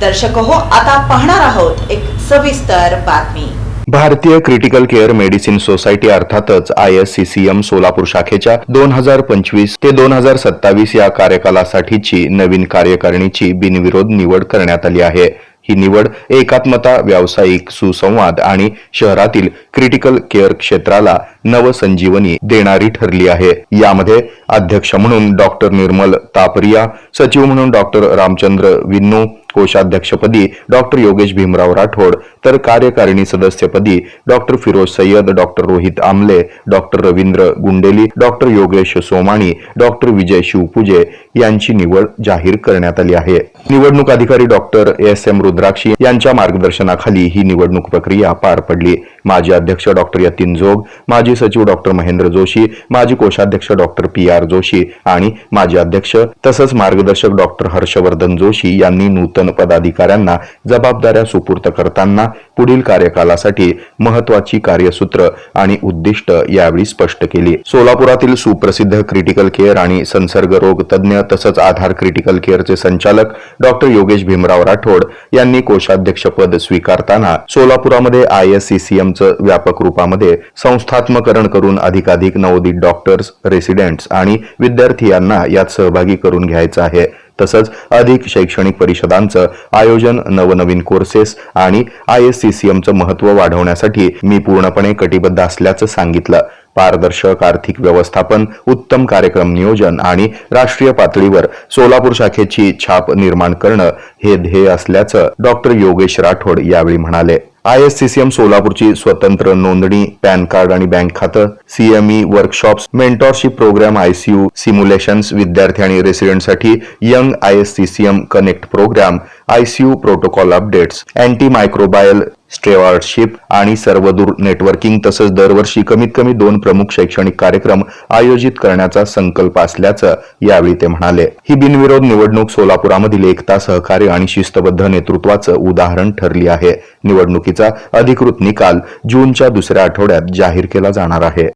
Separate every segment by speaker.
Speaker 1: दर्शक हो आता पाहणार आहोत एक सविस्तर बातमी.
Speaker 2: भारतीय क्रिटिकल केअर मेडिसिन सोसायटी अर्थातच I S C C M Solapur शाखेच्या दोन हजार पंचवीस ते दोन हजार सत्तावीस या कार्यकालासाठीची नवीन कार्यकारिणीची बिनविरोध निवड करण्यात आली आहे. ही निवड एकात्मता व्यावसायिक सुसंवाद आणि शहरातील क्रिटिकल केअर क्षेत्राला नवसंजीवनी देणारी ठरली आहे. यामध्ये अध्यक्ष म्हणून डॉक्टर निर्मल तापरिया सचिव म्हणून डॉक्टर रामचंद्र विन्नू कोषाध्यक्षपदी डॉक्टर योगेश भीमराव राठोड तर कार्यकारिणी सदस्यपदी doctor Firoz Syed doctor Rohit Amle doctor Ravindra Gundeli doctor Yogesh Somani doctor Vijay Shivpuje यांची निवड जाहीर करण्यात आली आहे. निवडणूक अधिकारी डॉक्टर एस एम रुद्राक्षी यांच्या मार्गदर्शनाखाली ही निवडणूक प्रक्रिया पार पडली. माजी अध्यक्ष डॉक्टर यतीन जोग माजी सचिव डॉक्टर महेंद्र जोशी माजी कोषाध्यक्ष डॉक्टर पी आर जोशी आणि माजी अध्यक्ष तसंच मार्गदर्शक डॉक्टर हर्षवर्धन जोशी यांनी नूतन पदाधिकाऱ्यांना जबाबदाऱ्या सुपूर्त करताना पुढील कार्यकालासाठी महत्वाची कार्यसूत्र आणि उद्दिष्ट यावेळी स्पष्ट केली. सोलापुरातील सुप्रसिद्ध क्रिटिकल केअर आणि संसर्ग रोग तज्ज्ञ तसंच आधार क्रिटिकल केअरचे संचालक डॉक्टर योगेश भीमराव राठोड यांनी कोषाध्यक्षपद स्वीकारताना सोलापुरामध्ये I S C C M सिस्टमचं व्यापक रूपामध्ये संस्थात्मकरण करून अधिकाधिक नवोदित डॉक्टर्स रेसिडेंट्स आणि विद्यार्थी यांना यात सहभागी करून घ्यायचं आहे. तसंच अधिक शैक्षणिक परिषदांचं आयोजन नवनवीन कोर्सेस आणि आय एस सी सी एमचं महत्त्व वाढवण्यासाठी मी पूर्णपणे कटिबद्ध असल्याचं सांगितलं. पारदर्शक आर्थिक व्यवस्थापन उत्तम कार्यक्रम नियोजन आणि राष्ट्रीय पातळीवर सोलापूर शाखेची छाप निर्माण करणं हे ध्येय असल्याचं डॉक्टर योगेश राठोड यावेळी म्हणाले. I S C C M सोलापूरची स्वतंत्र नोंदणी पॅन कार्ड आणि बँक खातं CME workshops mentorship programme ICU simulations विद्यार्थी आणि रेसिडेंटसाठी young I S C C M connect programme ICU protocol updates anti microbial stewardship आणि सर्वदूर नेटवर्किंग तसंच दरवर्षी कमीत कमी दोन प्रमुख शैक्षणिक कार्यक्रम आयोजित करण्याचा संकल्प असल्याचं यावेळी ते म्हणाले. ही बिनविरोध निवडणूक सोलापुरामधील एकता सहकार्य आणि शिस्तबद्ध नेतृत्वाचं उदाहरण ठरली आहे. निवडणुकीचा अधिकृत निकाल जूनच्या दुसऱ्या आठवड्यात जाहीर केला जाणार आहे.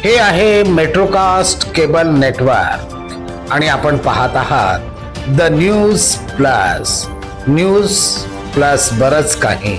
Speaker 3: हे आहे मेट्रोकास्ट केबल नेटवर्क. आणि आपण पाहत आहात the news plus. News plus बरच काही.